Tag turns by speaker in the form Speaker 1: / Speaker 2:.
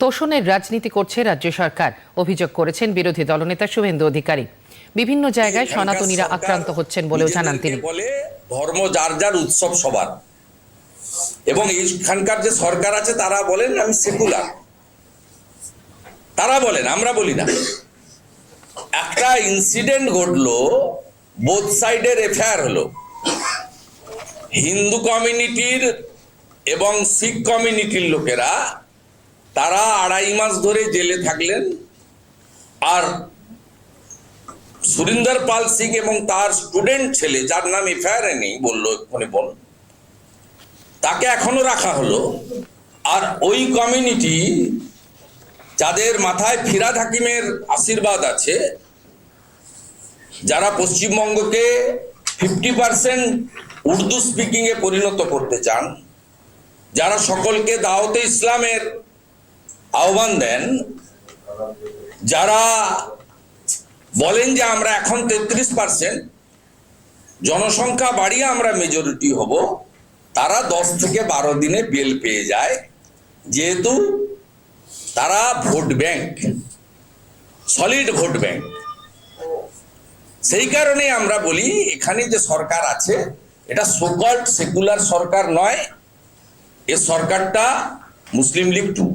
Speaker 1: তোষণের রাজনীতি করছে রাজ্য সরকার। অভিযোগ করেছেন বিরোধী দলনেতা শুভেন্দু অধিকারী। বিভিন্ন জায়গায় সনাতনীরা আক্রান্ত হচ্ছেন বলেও জানান তিনি।
Speaker 2: বলে ধর্ম যার যার উৎসব সবার। এবং এইখানকার যে সরকার আছে তারা বলেন আমি সেকুলার। তারা বলেন আমরা বলি না। একটা ইনসিডেন্ট ঘটলো বোথ সাইডের এফআইআর হলো। হিন্দু কমিউনিটির এবং শিখ কমিউনিটির লোকেরা তারা আড়াই মাস ধরে জেলে থাকলেন। আর সুরিন্দর পাল সিং এবং তার স্টুডেন্ট ছেলে, যার নাম এফআইআর নেই বলল এক্ষুনি বল। তাকে এখনও রাখা হলো। আর ওই কমিউনিটি যাদের মাথায় ফিরাদ হাকিমের আশীর্বাদ আছে, যারা পশ্চিমবঙ্গকে ফিফটি পার্সেন্ট উর্দু স্পিকিং এ পরিণত করতে চান, যারা সকলকে দাওয়াতে ইসলামের আহ্বান দেন, যারা বলেন যে আমরা এখন তেত্রিশ পার্সেন্ট জনসংখ্যা বাড়িয়ে আমরা মেজরিটি হব, তারা দশ থেকে বারো দিনে বেল পেয়ে যায়। যেহেতু তারা vote bank solid vote bank সেই কারণে আমরা বলি, এখানে যে সরকার আছে, এটা সোকল্ড সেকুলার সরকার নয়, এ সরকারটা মুসলিম লীগ টু